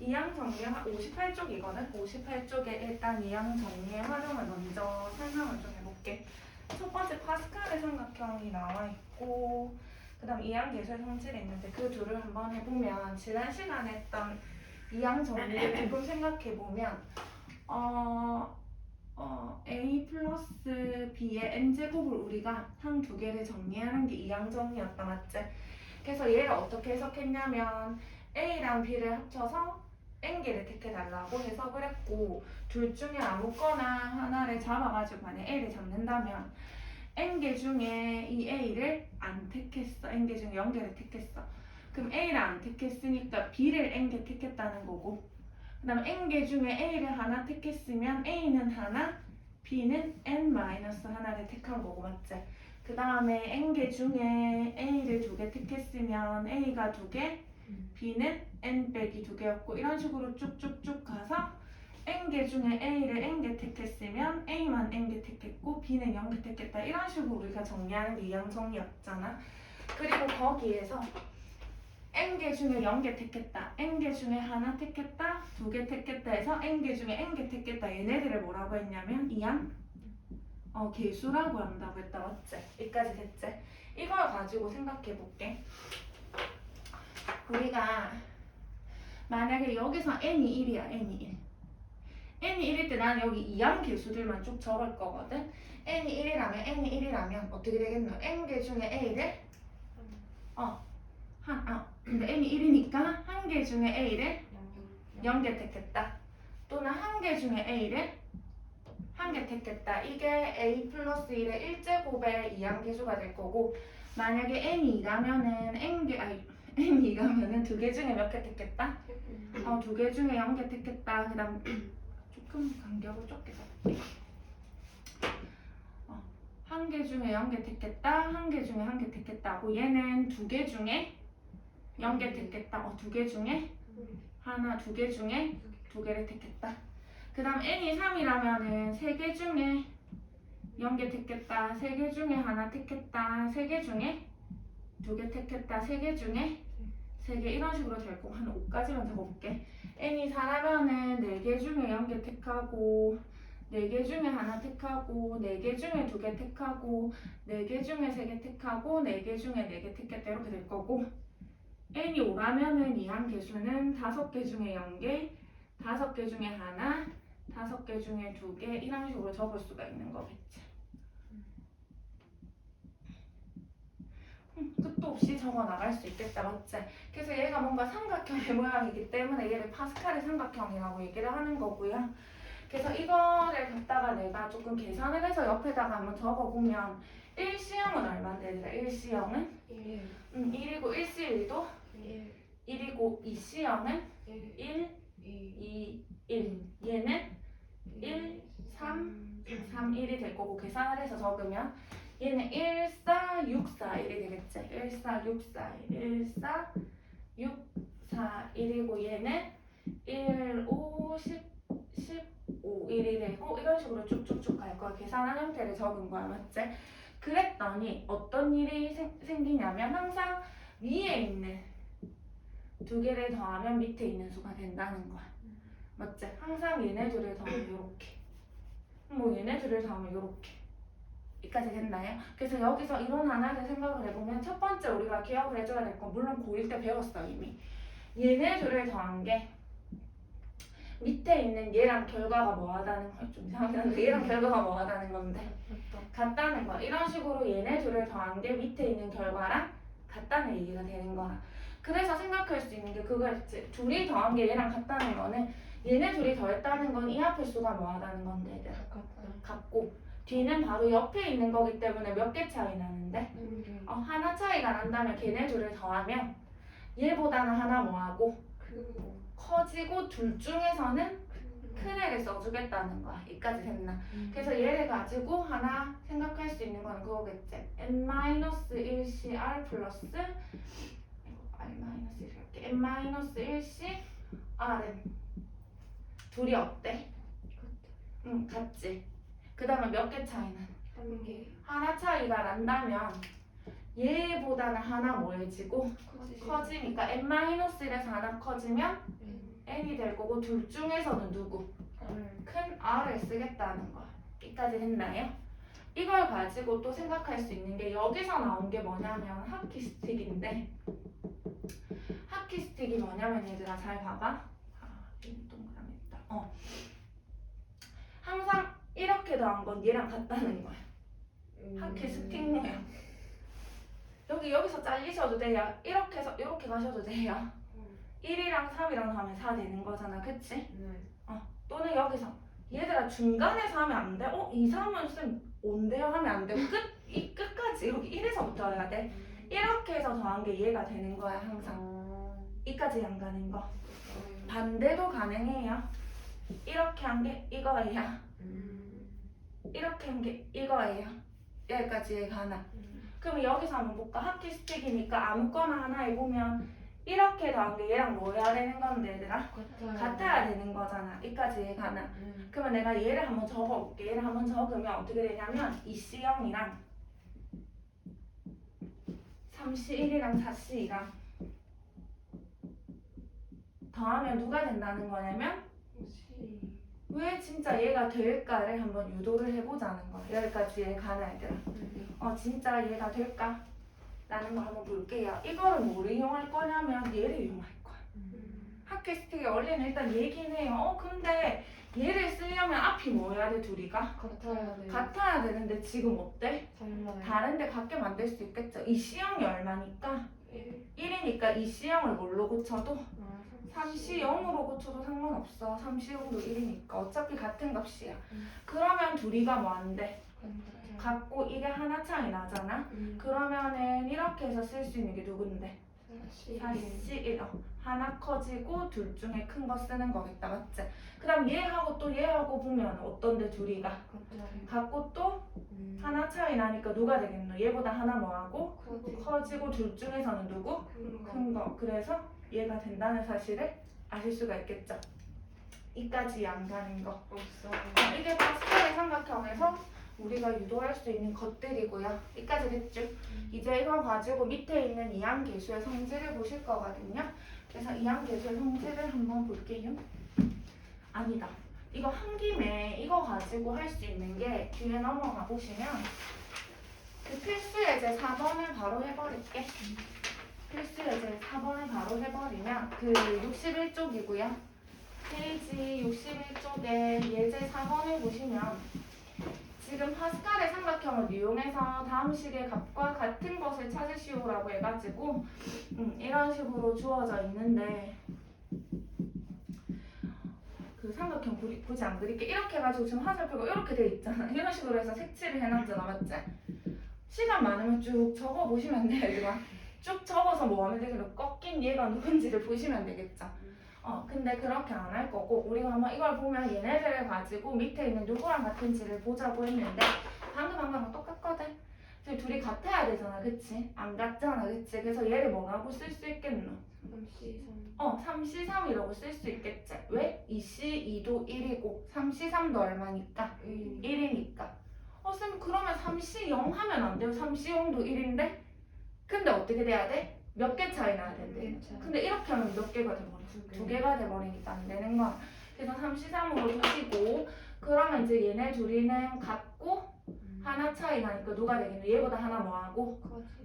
이항 정리 58쪽 이거든. 58쪽에 일단 이항 정리의 활용을 먼저 설명을 좀 해볼게. 첫 번째 파스칼의 삼각형이 나와 있고 그다음 이항 계수의 성질이 있는데 그 둘을 한번 해보면 지난 시간에 했던 이항 정리를 조금 생각해 보면 어, 어, a 플러스 b의 n 제곱을 우리가 한두 개를 정리하는 게 이항 정리였다 맞지? 그래서 얘를 어떻게 해석했냐면 a랑 b를 합쳐서 n 개를 택해달라고 해석을 했고 둘 중에 아무거나 하나를 잡아가지고 만약 a를 잡는다면 n 개 중에 이 a를 안 택했어 n 개 중에 0개를 택했어 그럼 a를 안 택했으니까 b를 n 개 택했다는 거고 그 다음에 n 개 중에 a를 하나 택했으면 a는 하나 b는 n 마이너스 하나를 택한 거고 맞지? 그 다음에 n 개 중에 a를 두 개 택했으면 a가 두 개, b는 n 빼기 두 개였고 이런 식으로 쭉쭉쭉 가서 n 개 중에 a를 n 개 택했으면 a만 n 개 택했고 b는 0개 택했다 이런 식으로 우리가 정리하는 게 이항 정리였잖아. 그리고 거기에서 n 개 중에 0개 택했다, n 개 중에 하나 택했다, 두 개 택했다 해서 n 개 중에 n 개 택했다 얘네들을 뭐라고 했냐면 이항 어, 개수라고 한다고 했다 맞지? 여기까지 됐지? 이걸 가지고 생각해 볼게. 우리가 만약에 여기서 n이 1이야 n이 1 n이 1일 때 나는 여기 이항 개수들만 쭉 적을 거거든. N이 1이라면 n이 1이라면 어떻게 되겠노? n개 중에 a를? 어, 한, 아, 근데 n이 1이니까 한 개 중에 a를 0개 택했다. 또는 한 개 중에 a를 한 개 택했다. 이게 a 플러스 1의 1제곱의 이항 개수가 될 거고 만약에 n이 2라면은 n개 아니 n이 2라면은 두 개 중에 몇 개 택했다? 어, 두 개 중에 0개 택했다. 그 다음, 조금 간격을 좁게 잡을게. 어, 한개 중에 0개 택했다. 한 개 중에 한 개 택했다고. 얘는 두 개 중에 0개 택했다. 어, 두 개 중에 하나, 두 개 중에 두 개를 택했다. 그 다음 n이 3이라면은 세 개 중에 0개 택했다. 세 개 중에 하나 택했다. 세 개 중에 두 개 택했다. 세 개 중에 세개 이런 식으로 될 거고 한 5까지만 적어볼게. n이 4라면은 4개 중에 0개 택하고 4개 중에 하나 택하고 4개 중에 두개 택하고 4개 중에 세개 택하고 4개 중에 4개 택했다 이렇게 될 거고 n이 5라면은 이항 개수는 5개 중에 0개 5개 중에 하나 5개 중에 두개 이런 식으로 적을 수가 있는 거겠지. 끝도 없이 적어 나갈 수 있겠다. 맞지? 그래서 얘가 뭔가 삼각형의 모양이기 때문에 얘를 파스칼의 삼각형이라고 얘기를 하는 거고요. 그래서 이거를 갖다가 내가 조금 계산을 해서 옆에다가 한번 적어보면 1C형은 얼마인데 얘들아? 1C형은? 1, 음, 1이고 1C1도? 1, 1이고 2C형은? 1, 1, 2, 2, 1 얘는? 1, 3, 3, 1이 될 거고 계산을 해서 적으면 얘는 1, 4, 6, 4, 1이 되겠지? 1, 4, 6, 4, 1, 4, 6, 4, 1이고 얘는 1, 5, 10, 15, 1이 되고 이런 식으로 쭉쭉쭉 갈 거야. 계산한 형태를 적은 거야. 맞지? 그랬더니 어떤 일이 생, 생기냐면 항상 위에 있는 두 개를 더하면 밑에 있는 수가 된다는 거야. 맞지? 항상 얘네 둘을 더하면 이렇게. 뭐 얘네 둘을 더하면 이렇게 여기까지 됐나요? 그래서 여기서 이론 하나를 생각을 해보면 첫 번째 우리가 기억을 해줘야 될 건 물론 고1 때 배웠어 이미. 얘네 둘을 더한 게 밑에 있는 얘랑 결과가 뭐하다는 거좀 이상하긴 한데 얘랑 결과가 뭐하다는 건데 같다는 거야 이런 식으로 얘네 둘을 더한 게 밑에 있는 결과랑 같다는 얘기가 되는 거야. 그래서 생각할 수 있는 게 그거였지 둘이 더한 게 얘랑 같다는 거는 얘네 둘이 더했다는 건 이 앞에 수가 뭐하다는 건데 얘들아. 같고 뒤는 바로 옆에 있는 거기 때문에 몇 개 차이 나는데? 어, 하나 차이가 난다면 걔네 둘을 더하면 얘보다는 하나 뭐하고 크고 커지고 둘 중에서는 큰 애를 써주겠다는 거야. 여기까지 됐나? 그래서 얘를 가지고 하나 생각할 수 있는 건 그거겠지. N-1cr 플러스 r-1 이렇게. N-1c r은 둘이 어때? 응 같지 그 다음에 몇 개 차이는? 한 개, 하나 차이가 난다면 얘보다는 하나 뭐해지고 커지니까 n-1에서 하나 커지면 n이 될 거고 둘 중에서는 누구? 큰 R을 쓰겠다는 거야. 여기까지 했나요? 이걸 가지고 또 생각할 수 있는 게 여기서 나온 게 뭐냐면 하키 스틱인데 하키 스틱이 뭐냐면 얘들아 잘 봐봐. 아, 이 동그라미다. 어. 항상 이렇게 더한 건 얘랑 같다는 거야. 하키스틱 모양. 여기 여기서 잘리셔도 돼요. 이렇게 해서 이렇게 가셔도 돼요. 1이랑 3이랑 하면 4 되는 거잖아. 그치? 또는 여기서 얘들아 중간에서 하면 안 돼. 어? 2, 3은 쌤 5인데요 하면 안 돼. 끝, 이 끝까지 여기 1에서부터 해야 돼. 이렇게 해서 더한 게 얘가 되는 거야 항상. 이까지 안 가는 거. 반대도 가능해요. 이렇게 한 게 이거예요. 이렇게 한 게 이거예요. 여기까지 얘가 하나. 그럼 여기서 한번 볼까? 하키 스틱이니까 아무거나 하나 해보면 이렇게 더한 게 얘랑 뭐 해야 되는 건데 얘들아? 같아야 되는 거잖아. 이까지 얘가 하나. 그러면 내가 얘를 한번 적어볼게. 얘를 한번 적으면 어떻게 되냐면 이 C형이랑 3C1이랑 4C랑 더하면 누가 된다는 거냐면 왜 진짜 얘가 될까를 한번 유도를 해보자는 거야. 여기까지 얘가 하나 얘들아. 어 진짜 얘가 될까? 라는 거 한번 볼게요. 이거를 뭐를 이용할 거냐면 얘를 이용할 거야. 학교 스틱에 원래는 일단 얘긴 해요. 어 근데 얘를 쓰려면 앞이 뭐여야 돼 둘이가? 같아야 돼. 같아야 되는데 지금 어때? 달라요. 다른데 같게 만들 수 있겠죠. 이 C형이 얼마니까? 1이니까 이 C형을 뭘로 고쳐도 3C 0으로 고쳐도 상관없어. 3C 0도 1이니까 어차피 같은 값이야. 음. 그러면 둘이가 뭐 안 돼? 같고 이게 하나 차이 나잖아. 그러면은 이렇게 해서 쓸 수 있는 게 누군데? 4C 1 어. 하나 커지고 둘 중에 큰 거 쓰는 거겠다 맞지? 그 다음 얘하고 또 얘하고 보면 어떤데 둘이가 같고 또 하나 차이 나니까 누가 되겠노? 얘보다 하나 뭐하고? 커지고 둘 중에서는 누구? 큰 거. 그래서 얘가 된다는 사실을 아실 수가 있겠죠. 이까지 안 가는 거. 없어. 어, 이게 파스칼의 삼각형에서 우리가 유도할 수 있는 것들이고요. 이까지 됐죠? 이제 이거 가지고 밑에 있는 이항계수의 성질을 보실 거거든요. 그래서 이항계수의 성질을 한번 볼게요. 아니다. 이거 한 김에 이거 가지고 할 수 있는 게 뒤에 넘어가 보시면 그 필수 예제 4번을 바로 해버릴게. 필수 예제 4번을 바로 해버리면 그 61쪽이고요. 페이지 61쪽에 예제 4번을 보시면 지금 파스칼의 삼각형을 이용해서 다음 식의 값과 같은 것을 찾으시오라고 해가지고 음, 이런 식으로 주어져 있는데 그 삼각형 굳이, 굳이 안 그릴게 이렇게 해가지고 지금 화살표가 이렇게 돼 있잖아 이런 식으로 해서 색칠을 해놨잖아 맞지? 시간 많으면 쭉 적어보시면 돼요 이거 쭉 적어서 뭐 하면 되겠노 꺾인 얘가 누군지를 보시면 되겠죠 어 근데 그렇게 안 할 거고 우리가 한번 이걸 보면 얘네들을 가지고 밑에 있는 누구랑 같은지를 보자고 했는데 방금 한 거랑 똑같거든 지금 둘이 같아야 되잖아 그치? 안 같잖아 그치? 그래서 얘를 뭐라고 쓸 수 있겠노? 어 3C3이라고 쓸 수 있겠지 왜? 2C2도 1이고 3C3도 얼마니까? 1이니까 어 쌤 그러면 3C0 하면 안 돼요 3C0도 1인데 근데 어떻게 돼야 돼? 몇 개 차이 나야 된대 근데 이렇게 하면 몇 개가 돼버려 두 개가 돼버리니까 안 되는 거야. 그래서 3C3으로 두시고 그러면 이제 얘네 둘이는 같고 하나 차이 나니까 누가 되겠노? 얘보다 하나 뭐하고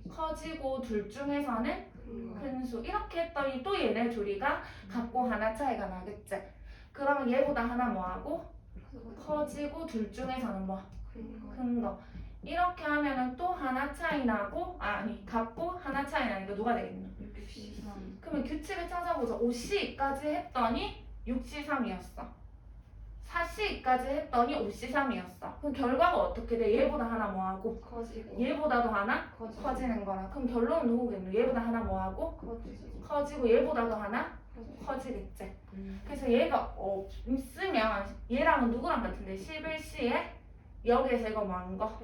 커지고 둘 중에서는 큰 수. 이렇게 했더니 또 얘네 둘이가 같고 하나 차이가 나겠지. 그러면 얘보다 하나 뭐하고 커지고 둘 중에서는 뭐 큰 거. 이렇게 하면은 또 하나 차이 나고 아, 아니 같고 하나 차이 나니까 누가 되겠노? 그러면 규칙을 찾아보자. 5C까지 했더니 6C3이었어. 4C까지 했더니 5C3이었어. 그럼 결과가 어떻게 돼? 얘보다 하나 뭐하고? 커지고 얘보다도 하나 커지는 거라. 그럼 결론은 누구겠노? 얘보다 하나 뭐하고? 커지고 얘보다도 하나 커지겠지. 그래서 얘가 없으면 얘랑은 누구랑 같은데 11C에 여기에서 이거 뭐한 거?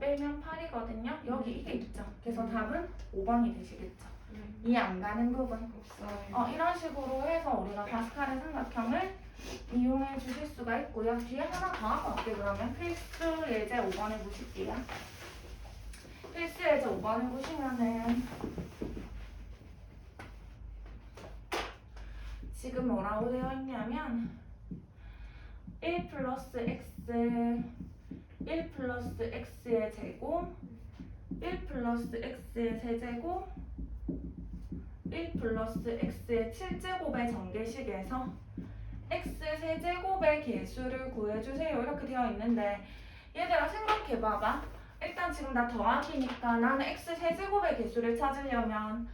빼면 8이거든요. 여기 이게 있죠. 그래서 답은 5번이 되시겠죠. 이해 안 가는 부분. 어, 이런 식으로 해서 우리가 파스칼의 삼각형을 이용해 주실 수가 있고요. 뒤에 하나 더 하고 갈게요. 그러면 필수 예제 5번을 보실게요. 필수에 저 5번을 보시면은 지금 뭐라고 되어 있냐면 1 플러스 x 1 플러스 x의 제곱 1 플러스 x의 세제곱 1 플러스 x의 7제곱의 전개식에서 x 세제곱의 개수를 구해주세요. 이렇게 되어 있는데 얘들아 생각해봐봐. 일단 지금 나 더하기니까 나는 x 세제곱의 개수를 찾으려면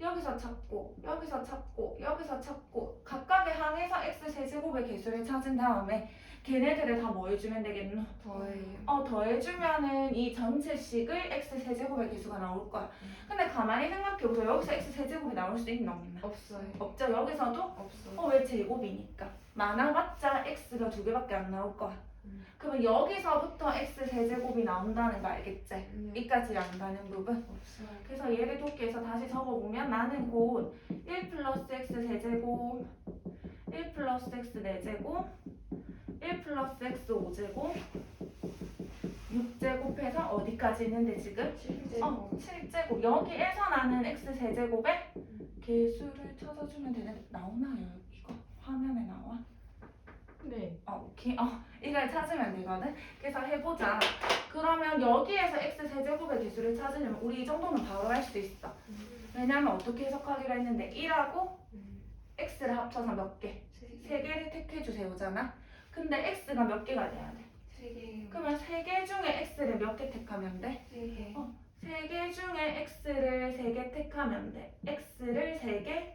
여기서 찾고 여기서 찾고 여기서 찾고 각각의 항에서 x 세제곱의 개수를 찾은 다음에 걔네들을 다 뭐 해주면 되겠노? 더해요. 어 더해주면은 이 전체 식을 x 세제곱의 개수가 나올 거야 근데 가만히 생각해보세요 여기서 x 세제곱이 나올 수 있나 없나? 없어요. 없죠 여기서도? 없어요. 어왜 제곱이니까 많아봤자 x가 두 개밖에 안 나올 거야 음. 그러면 여기서부터 x 세제곱이 나온다는 거 알겠지? 음, 여기까지 안 가는 부분 없어요. 그래서 얘를 돕기해서 다시 적어보면 나는 곧 1 플러스 x 세제곱 1 플러스 x 4제곱 1 플러스 x 5제곱 6제곱해서 어디까지 있는데 지금? 실제 어 7제곱 여기에서 나는 x 세제곱의 개수를 찾아주면 되는데 나오나요 이거? 화면에 나와? 네. 어, 오케이. 어, 이걸 찾으면 되거든. 그래서 해보자. 그러면 여기에서 x 세제곱의 개수를 찾으려면 우리 이 정도는 바로 할 수 있어. 왜냐면 어떻게 해석하기로 했는데 1하고 음, x를 합쳐서 몇 개? 세 개를 택해 주세요잖아. 근데 x가 몇 개가 돼야 돼? 세 개. 그러면 세 개 중에 x를 몇 개 택하면 돼? 세 개. 어. 세 개 중에 x를 세 개 택하면 돼. x를 세 개,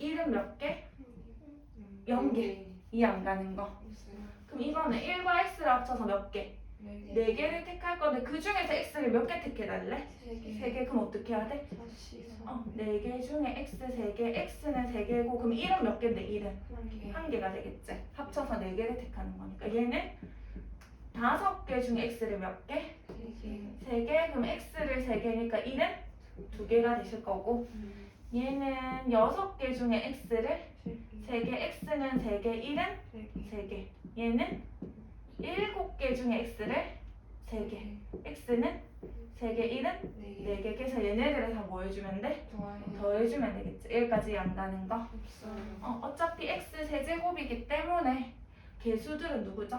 1은 몇 개? 음, 영 개. 이 안 가는 거. 그럼 이거는 1과 x를 합쳐서 몇 개? 네 개. 네 개를 택할 건데 그 중에서 x를 몇 개 택해달래? 세 개. 그럼 어떻게 해야 돼? 어, 네 개 중에 x 세 개, x는 세 개고 그럼 1은 몇 개인데 1은 한 개. 개가 되겠지. 합쳐서 네 개를 택하는 거니까 얘는 다섯 개 중에 x를 몇 개? 세 개. 그럼 x를 세 개니까 1은 두 개가 되실 거고 음, 얘는 여섯 개 중에 x를 세 개. x는 세 개, 1은 세 개. 세 개. 얘는 일곱 개 중에 x를 세 개, x는 세 개, 1은 네 개. 네 개. 그래서 얘네들을 다 뭐 해주면 돼? 더해주면 되겠지. 여기까지 안 가는 거. 없어요. 어, 어차피 x 세제곱이기 때문에 개수들은 누구죠?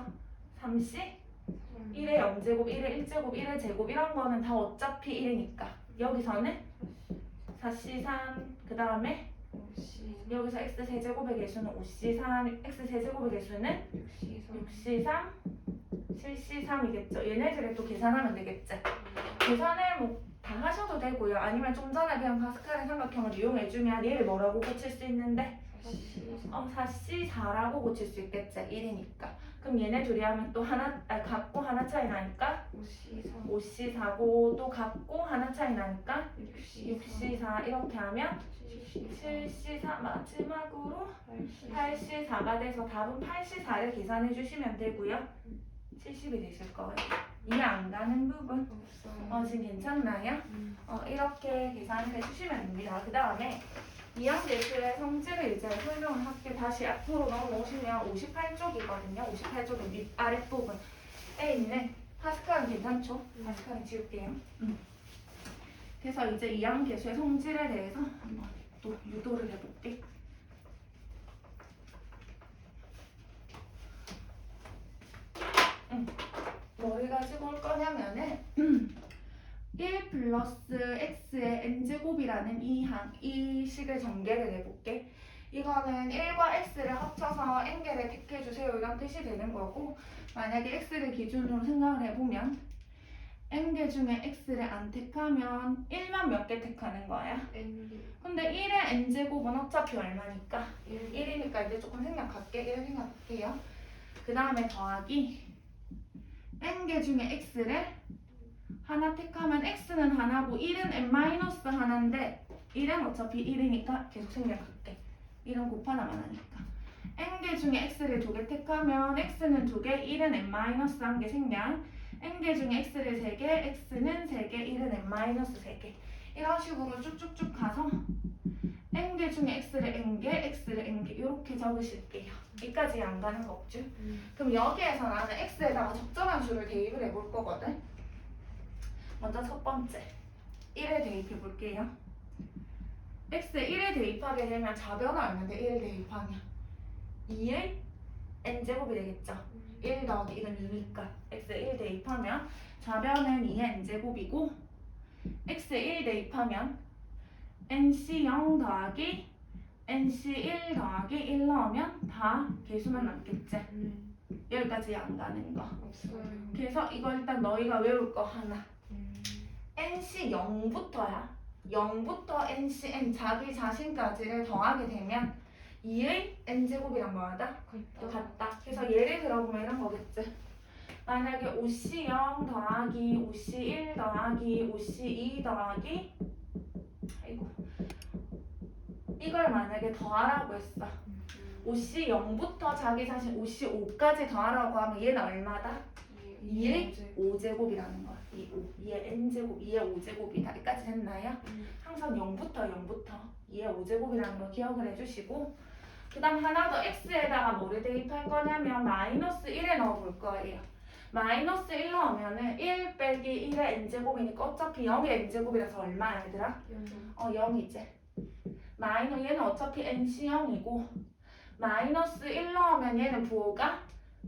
3씨, 1의 0제곱, 1의 1제곱, 1의 제곱 이런 거는 다 어차피 1이니까 여기서는 4씨 3, 그 다음에. 여기서 x 세제곱의 개수는 5씨 3, x 세제곱의 개수는 육시. 선. 6씨 3, 7씨 3이겠죠. 얘네들을 또 계산하면 되겠지. 계산을 뭐 다 하셔도 되고요. 아니면 좀 전에 그냥 파스칼의 삼각형을 이용해주면 얘를 뭐라고 고칠 수 있는데. 어, 4C 4라고 고칠 수 있겠지. 1이니까. 그럼 얘네 둘이 하면 또 하나, 아, 같고 하나 차이 나니까 오시. 선. 5C 4고 또 같고 하나 차이 나니까 육시. 6C 4 이렇게 하면 칠시. 선. 7C 4 마지막으로 팔시. 84가 돼서 답은 84를 계산해 주시면 되고요. 70이 되실 거예요. 이해 안 가는 부분. 없어요. 어, 지금 괜찮나요? 음, 어, 이렇게 계산을 해주시면 됩니다. 그 다음에 이항계수의 성질을 이제 설명을 할게 다시 앞으로 넘어오시면 58쪽이거든요. 58쪽의 밑 아랫부분 에 있는 파스칼은 괜찮죠? 파스칼은 지울게요. 음. 그래서 이제 이항계수의 성질에 대해서 한번 또 유도를 해볼게. 음. 뭘 가지고 올 거냐면은 1 플러스 x의 n제곱이라는 이, 한, 이 식을 전개를 해볼게. 이거는 1과 x를 합쳐서 n개를 택해주세요. 이런 뜻이 되는 거고, 만약에 x를 기준으로 생각을 해보면, n개 중에 x를 안 택하면 1만 몇 개 택하는 거야. 근데 1의 n제곱은 어차피 얼마니까? 일. 1이니까 이제 조금 생각할게. 1 생각할게요. 그 다음에 더하기 n개 중에 x를 하나 택하면 x는 하나고 1은 n 마이너스 하나인데 1은 어차피 1이니까 계속 생략할게. 1은 곱하나만 하니까. n개 중에 x를 두 개 택하면 x는 두 개, 1은 n 마이너스 한개 생략. n개 중에 x를 세 개, x는 세 개, 1은 n 마이너스 세 개. 이런 식으로 쭉쭉쭉 가서 n개 중에 x를 n개, x를 n개 이렇게 적으실게요. 여기까지 안 가는 거 없죠? 음, 그럼 여기에서 나는 x에다가 적절한 수를 대입을 해볼 거거든. 먼저 첫 번째 1에 대입해 볼게요. x에 1에 대입하게 되면 좌변은 얼마인데 1에 대입하면 2의 n제곱이 되겠죠. 1 더하기 1은 2니까 x에 1 대입하면 좌변은 2의 n제곱이고 x에 1 대입하면 nc 0 더하기 nc 1 더하기 1 넣으면 다 개수만 남겠지. 음. 여기까지 안 가는 거. 없어요. 그래서 이거 일단 너희가 외울 거 하나. 음. nc 0부터야. 0부터 nc n 자기 자신까지를 더하게 되면 2의 n제곱이랑 뭐하다? 같다. 같다. 그래서 예를 들어보면 이런 거겠지. 만약에 5c 0 더하기 5c 1 더하기 5c 2 더하기 아이고 이걸 만약에 더하라고 했어. 5c 0부터 자기 자신 5c 5까지 더하라고 하면 얘는 얼마다? 2의 5제곱이라는 거야. 2, 5. 2의 n제곱, 2의 5제곱이다. 여기까지 됐나요? 항상 0부터 0부터 2의 5제곱이라는 거 기억을 해주시고 그 다음 하나 더 x에다가 뭐를 대입할 거냐면 마이너스 1에 넣어볼 거예요. 마이너스 1 넣으면은 1 빼기 1의 n제곱이니까 어차피 0의 n제곱이라서 얼마야 얘들아? 어 0이지. 마이너 얘는 어차피 nc0이고 마이너스 1 넣으면 얘는 부호가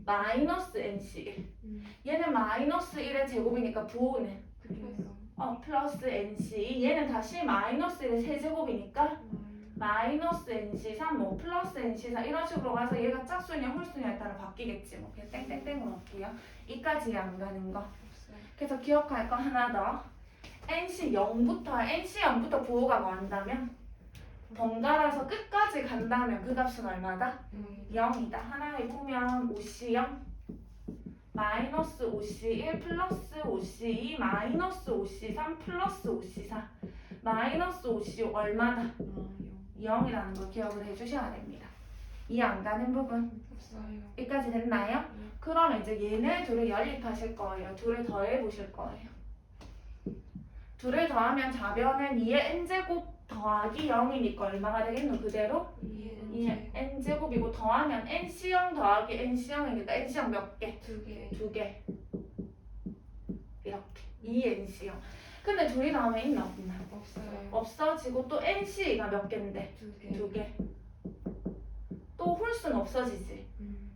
마이너스 nc1 얘는 마이너스 1의 제곱이니까 부호는 어 플러스 nc. 얘는 다시 마이너스 1의 세제곱이니까 마이너스 nc3 뭐 플러스 nc4 이런 식으로 가서 얘가 짝수냐 홀수냐에 따라 바뀌겠지. 뭐 그냥 땡땡땡으로 할게요. 이까지 안 가는 거. 그래서 기억할 거 하나 더. nc 0부터 nc 0부터 부호가 뭐 한다면 번갈아서 끝까지 간다면 그 값은 얼마다? 0이다 하나 해보면 5c0 마이너스 5c1 플러스 5c2 마이너스 5c3 플러스 5c4 마이너스 5c5 얼마다? 0이라는 걸 기억을 해주셔야 됩니다. 이해 안 가는 부분 여기까지 됐나요? 그러면 이제 얘네 둘을 연립하실 거예요. 둘을 더해 보실 거예요. 둘을 더하면 좌변은 2의 n제곱 더하기 0이니까 얼마가 되겠노? 그대로 2의 n제곱이고 더하면 nc0 더하기 nc0이니까 nc0 몇 개? 두개 두 개. 이렇게 2nc0. 근데 둘이 더하면 있나 없나? 없어요. 없어지고 또 nc가 몇 개인데? 두개 두 개. 또 홀수는 없어지지.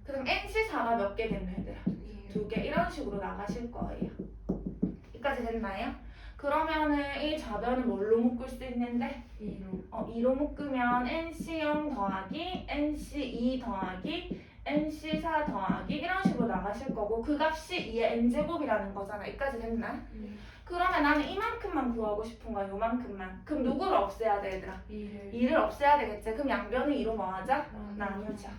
그럼 NC4가 몇 개 됐나 얘들아? 두 개 이런 식으로 나가실 거예요. 여기까지 됐나요? 그러면은 이 좌변은 뭘로 묶을 수 있는데? 이로 어, 2로 묶으면 NC0 더하기 NC2 더하기 NC4 더하기 이런 식으로 나가실 거고 그 값이 2의 n제곱이라는 거잖아. 여기까지 됐나? 그러면 나는 이만큼만 구하고 싶은 거야. 요만큼만. 그럼 누구를 없애야 돼 얘들아? 이를 2를 없애야 되겠지? 그럼 양변을 2로 뭐 하자? 나누자. 나누자.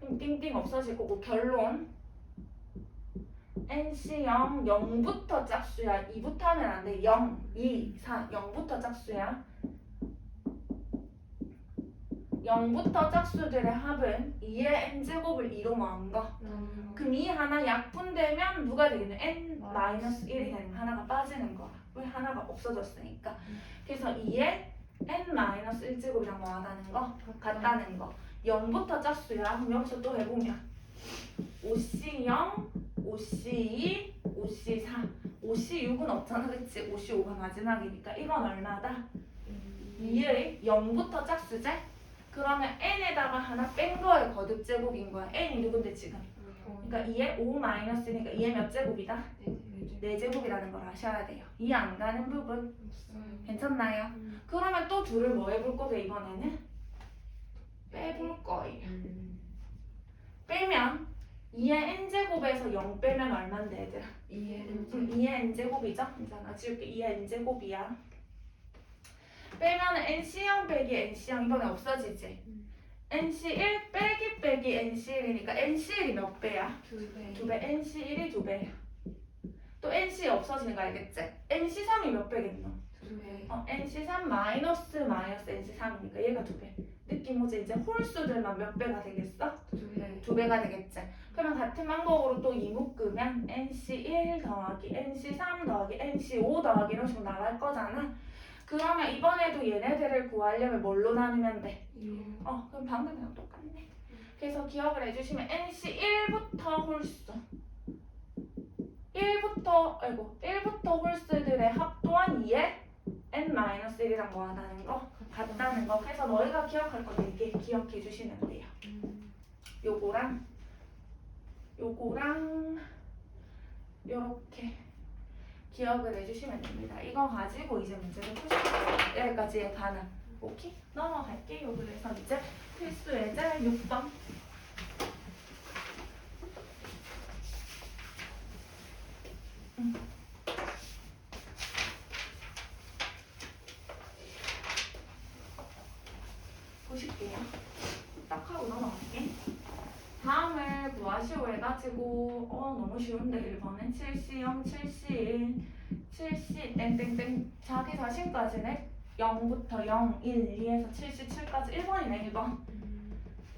그럼 띵띵 없어질 거고 결론 NC0 0부터 짝수야. 2부터 하면 안 돼. 0, 2, 4 0부터 짝수야. 0부터 짝수들의 합은 2의 n제곱을 2로 모은 거 나누 그럼 이 하나 약분되면 누가 되겠노? n 마이너스 1이 되는 하나가 빠지는 거야. 왜 하나가 없어졌으니까. 음. 그래서 2의 n 1제곱이랑 뭐 하다는 거? 같다는 거. 0부터 짝수야. 그럼 여기서 또 해보면. 5C0, 5C2, 5C4 5C6은 없잖아 그치? 5C5가 마지막이니까 이건 얼마다? 2의 0부터 짝수제? 그러면 n에다가 하나 뺀 거의 거듭 제곱인 거야 n이 누군데 지금? 그러니까 2의 5 마이너스니까 2의 몇 제곱이다? 4제곱이라는 걸 아셔야 돼요 이해 안 가는 부분 괜찮나요? 그러면 또 둘을 뭐 해볼 거고 이번에는? 빼볼 거예요 빼면 2의 n제곱에서 0 빼면 얼만데 얘들아? 음, 2의 n제곱이죠? 괜찮아 지울게 2의 n제곱이야 빼면 nc0 빼기 nc0 이번에 없어지지? nc1 빼기 빼기 nc1이니까 nc1이 몇 배야? 두배 두 배, nc1이 두 배야 또 nc 없어지는 거 알겠지? nc3이 몇 배겠노? 두배 어, nc3 마이너스 마이너스 nc3이니까 얘가 두 배. 느낌 오지? 이제 홀수들만 몇 배가 되겠어? 두배 두 배가 되겠지. 그러면 같은 방법으로 또 2 묶으면 nc1 더하기 nc3 더하기 nc5 더하기 이런 식으로 나갈 거잖아. 그러면 이번에도 얘네들을 구하려면 뭘로 나누면 돼? 이로 어, 그럼 방금이랑 똑같네. 그래서 기억을 해주시면 nc1부터 홀수 1부터 아이고 1부터 홀수들의 합 또한 2의 n-1이랑 뭐 하다는 거 같다는 거 그래서 너희가 기억할 거 4개 기억해 주시면 돼요 요거랑 요거랑 요렇게 기억을 해주시면 됩니다. 이거 가지고 이제 문제를 거예요 여기까지의 반응 오케이? 넘어갈게요 그래서 이제 필수 예제 6번 보실게요. 딱 하고 넘어갈게. 다음을 구하시오 해 가지고 어 너무 쉬운데 1번은 7C0, 7C1, 7C 땡땡땡 자기 자신까지네 0부터 0, 1, 2에서 77까지 1번이네 1번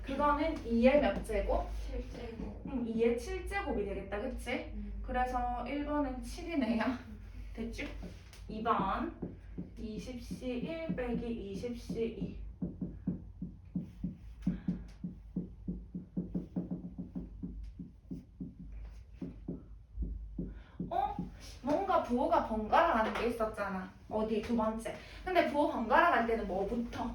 그거는 2의 몇 제곱? 실제고 음, 2의 7제곱이 되겠다 그치? 그래서 1번은 7이네요. 됐죠? 2번 20C 1 빼기 20C 2 뭔가 부호가 번갈아 가는 게 있었잖아. 어디 두 번째. 근데 부호 번갈아 갈 때는 뭐부터?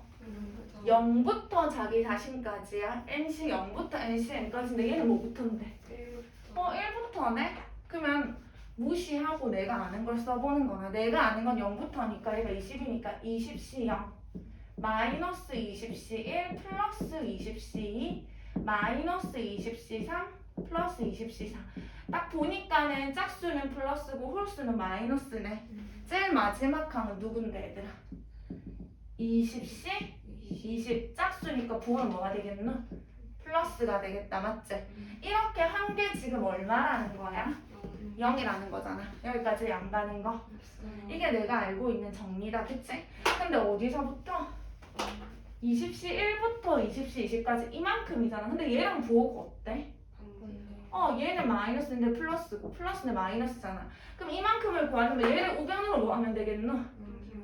0부터 자기 자신까지야. NC 0부터 NC N까지인데 얘는 뭐부터인데? 어, 1부터네? 그러면 무시하고 내가 아는 걸 써보는 거나 내가 아는 건 0부터니까 얘가 20이니까 20C 0 마이너스 20C 1 플러스 20C 2 마이너스 20C 3 플러스 20C 4딱 보니까는 짝수는 플러스고 홀수는 마이너스네 제일 마지막 항은 누군데 얘들아 20C 20 짝수니까 부호는 뭐가 되겠노? 플러스가 되겠다 맞지? 이렇게 한게 지금 얼마라는 거야? 0이라는 거잖아. 여기까지 안 가는 거. 이게 내가 알고 있는 정리다, 그치? 근데 어디서부터? 20시 1부터 20시 20까지 이만큼이잖아. 근데 얘랑 부호가 어때? 어, 얘는 마이너스인데 플러스고, 플러스는 마이너스잖아. 그럼 이만큼을 구하려면 얘를 우변으로 뭐 하면 되겠노?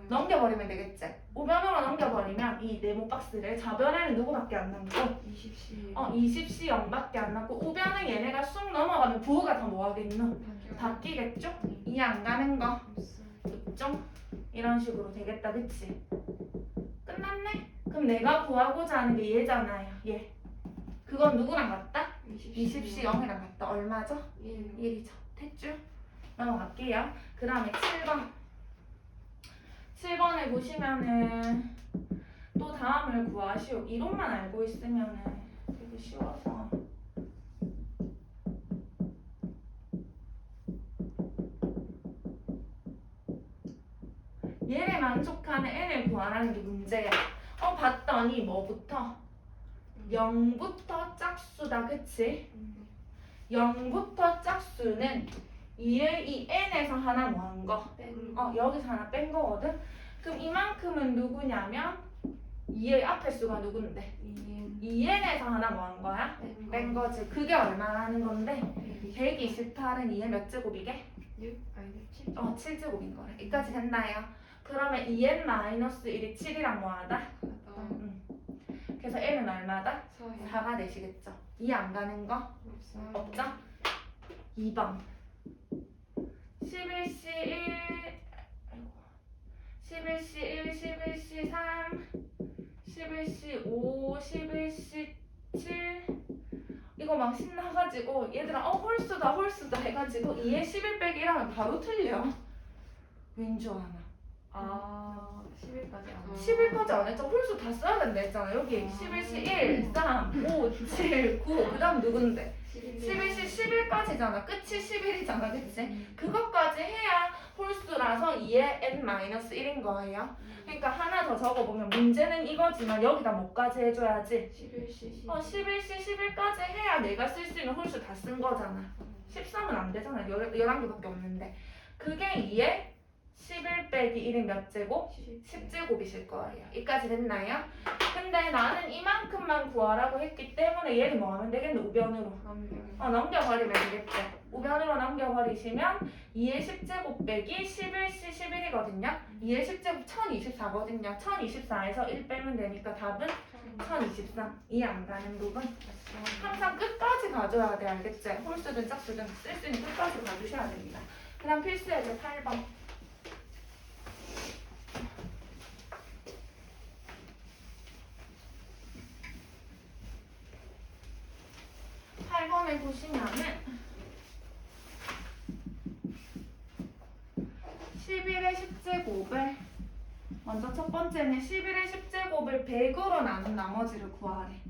넘겨버리면 되겠지? 우변으로 넘겨버리면 이 네모 박스를 좌변에는 누구밖에 안 남고, 20시 어, 20시 0밖에 안 남고, 우변은 얘네가 쑥 넘어가면 부호가 더뭐 하겠노? 바뀌겠죠? 이해 안 가는 거. 있죠? 이런 식으로 되겠다, 그치? 끝났네? 그럼 내가 구하고자 하는 게 얘잖아요, 얘. 그건 누구랑 같다? 20시 0이랑 같다. 얼마죠? 1이죠. 됐죠? 넘어갈게요. 그 다음에 7번. 7번에 보시면은 또 다음을 구하시오. 이론만 알고 있으면은 되게 쉬워서. 얘를 만족하는 n을 구하라는 게 문제야. 어, 봤더니 뭐부터? 0부터 짝수다, 그치? 0부터 짝수는 2의 이 n에서 하나 뭐 한 거? 어, 여기서 하나 뺀 거거든? 그럼 이만큼은 누구냐면 2의 앞에 수가 누군데? 2n에서 하나 뭐 한 거야? 뺀 거지. 그게 얼마라는 건데? 128은 2의 몇 제곱이게? 어, 7제곱인 거래. 여기까지 됐나요? 그러면 2n-1이 7이랑 뭐하다? 응. 그래서 n은 얼마다? 4가 되시겠죠? 이해 안 가는 거? 없죠? 2번 11C 1 11C 1, 11C 3 11C 5, 11C 7 이거 막 신나가지고 얘들아 어 홀수다 홀수다 해가지고 2에 11 빼기 1하면 바로 틀려 왠 줄 아나 아 10일까지 안 11까지 안 했죠? 홀수 다 써야 된다 했잖아 여기 11C 1, 3, 5, 7, 9 그 다음 누군데? 11시 11까지잖아. 끝이 11이잖아. 그치? 그것까지 해야 홀수라서 2의 n-1인 거예요. 그러니까 하나 더 적어보면 문제는 이거지만 여기다 뭐까지 해줘야지? 11시 어, 11시 11까지 해야 내가 쓸 수 있는 홀수 다 쓴 거잖아. 13은 안 되잖아. 11, 11개밖에 없는데. 그게 2의 11 빼기 1이 몇 제곱? 10제곱이실 거예요. 이까지 됐나요? 근데 나는 이만큼만 구하라고 했기 때문에 얘를 뭐 하면 되겠노? 우변으로. 어, 넘겨버리면 되겠죠. 우변으로 넘겨버리시면 2의 10제곱 빼기 11C 11이거든요. 2의 10제곱 1024거든요. 1024에서 1 빼면 되니까 답은 1023. 이해 안 가는 부분. 항상 끝까지 가져야 돼, 알겠지? 홀수든 짝수든 쓸 수 있는 끝까지 가주셔야 됩니다. 그 다음 필수 예제 8번. 8번에 보시면은 11의 10제곱을 먼저 첫 번째는 11의 10제곱을 100으로 나눈 나머지를 구하래.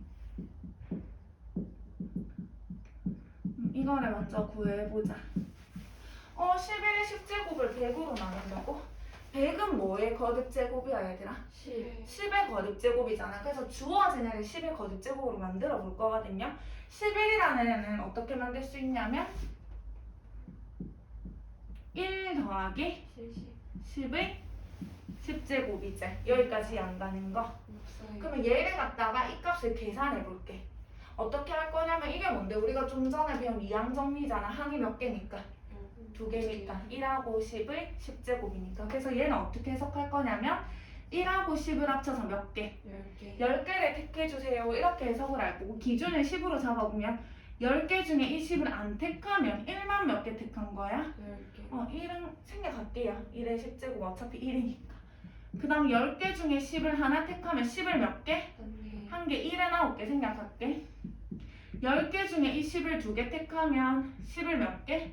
음, 이거를 먼저 구해보자. 어, 11의 10제곱을 100으로 나눈다고? 100은 뭐의 거듭 제곱이야, 얘들아? 10의 거듭 제곱이잖아. 그래서 주어진 애를 10의 거듭 제곱으로 만들어 볼 거거든요. 11이라는 애는 어떻게 만들 수 있냐면 1 더하기 10의 10제곱이지. 여기까지 안 가는 거. 그러면 얘를 갖다가 이 값을 계산해 볼게. 어떻게 할 거냐면 이게 뭔데? 우리가 좀 전에 배운 이항 정리잖아. 항이 몇 개니까? 두 개니까 1하고 10의 10제곱이니까. 그래서 얘는 어떻게 해석할 거냐면 1하고 10을 합쳐서 몇 개? 10개를 택해주세요. 이렇게 해석을 할 거고 기준을 10으로 잡아보면 10개 중에 이 10을 안 택하면 1만 몇 개 택한 거야? 어, 1은 생략할게요. 1의 10제곱 어차피 1이니까. 그 다음 10개 중에 10을 하나 택하면 10을 몇 개? 한 개, 1은 9개 생략할게. 10개 중에 이 10을 두 개 택하면 10을 몇 개?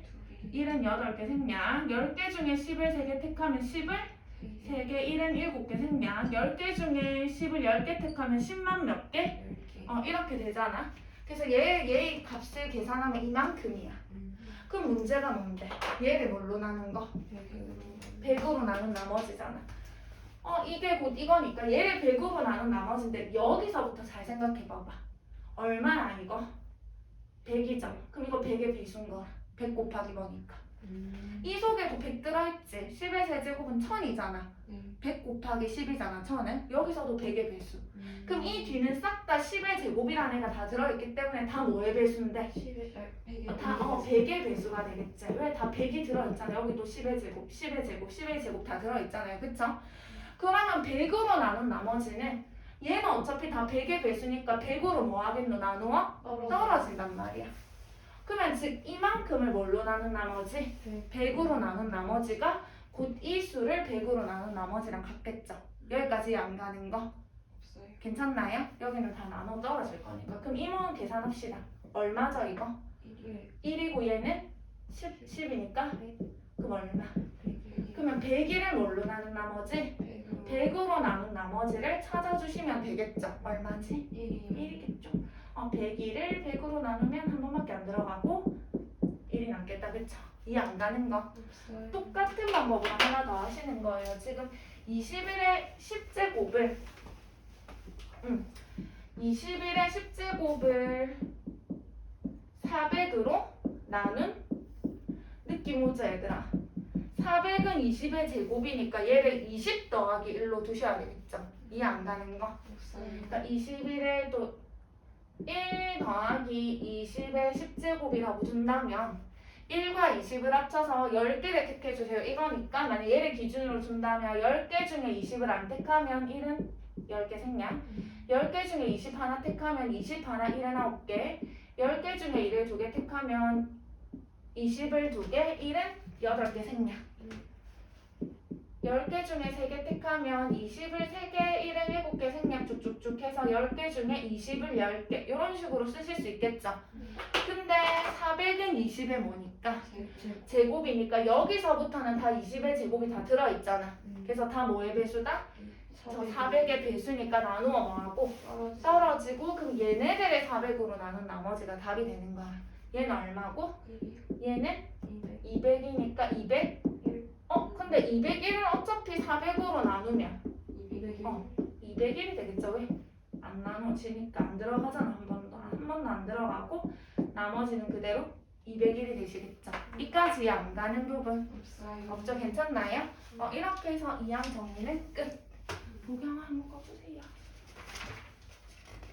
1은 8개 생략. 10개 중에 10을 3개 택하면 10을 3개, 1은 7개 생략. 10개 중에 10을 10개 택하면 10만 몇 개? 어, 이렇게 되잖아. 그래서 얘, 얘의 값을 계산하면 이만큼이야. 그럼 문제가 뭔데? 얘를 뭘로 나눈 거? 100으로 나눈 나머지잖아. 어, 이게 곧 이거니까 얘를 100으로 나눈 나머지인데 여기서부터 잘 생각해 봐봐. 얼마나 이거? 100이죠. 그럼 이거 100의 배수인 거야. 100 곱하기 뭐니까. 이 속에도 100 들어있지. 10의 세제곱은 1000이잖아. 100 곱하기 10이잖아. 1000은. 여기서도 100의 배수. 그럼 이 뒤는 싹 다 10의 제곱이라는 애가 다 들어있기 때문에 다 뭐의 배수인데? 다 어, 100의 배수가 되겠지. 왜 다 100이 들어있잖아요. 여기도 10의 제곱, 10의 제곱, 10의 제곱 다 들어있잖아요. 그쵸? 그러면 100으로 나눈 나머지는 얘는 어차피 다 100의 배수니까 100으로 뭐 하겠노? 나누어? 떨어진단 말이야. 그러면 즉 이만큼을 뭘로 나눈 나머지? 100으로 나눈 나머지가 곧 이 수를 100으로 나눈 나머지랑 같겠죠. 여기까지 안 가는 거 괜찮나요? 여기는 다 나눠 떨어질 거니까. 그럼 이모는 계산합시다. 얼마죠 이거? 1이고 얘는 10, 10이니까 그럼 얼마? 그러면 101을 뭘로 나눈 나머지? 100으로 나눈 나머지를 찾아주시면 되겠죠. 얼마지? 1이겠죠. 어, 101을 100으로 나누면 한 번밖에 안 들어가고 1이 남겠다. 그쵸? 이해 안 가는 거. 똑같은 방법으로 하나 더 하시는 거예요. 지금 21의 10제곱을 음, 21의 10제곱을 400으로 나눈 느낌 오죠 얘들아? 400은 20의 제곱이니까 얘를 20 더하기 1로 두셔야 되겠죠? 이해 안 가는 거? 그러니까 21에 또 1 더하기 20의 10제곱이라고 둔다면 1과 20을 합쳐서 10개를 택해주세요. 이거니까 만약 얘를 기준으로 둔다면 10개 중에 20을 안 택하면 1은 10개 생략. 10개 중에 20 하나 택하면 20 하나 1은 9개. 10개 중에 1을 2개 택하면 20을 2개 1은 8개 생략 10개 중에 3개 택하면 20을 3개, 1은 7개 생략 쭉쭉쭉 해서 10개 중에 20을 10개 이런 식으로 쓰실 수 있겠죠. 근데 400은 20의 뭐니까? 제곱이니까 여기서부터는 다 20의 제곱이 다 들어있잖아. 그래서 다 뭐의 배수다? 저 400의 배수니까 나누어 뭐하고 떨어지고 그럼 얘네들의 400으로 나눈 나머지가 답이 되는 거야. 얘는 얼마고? 얘는 200이니까 200? 어? 근데 201을 어차피 400으로 나누면 어. 201이 되겠죠? 왜? 안 나눠지니까 안 들어가잖아 한 번도 한 번도 안 들어가고 나머지는 그대로 200일이 되시겠죠? 이까지 안 가는 부분 없어요. 없죠? 괜찮나요? 어, 이렇게 해서 이항 정리는 끝. 보경 한번 꺼주세요.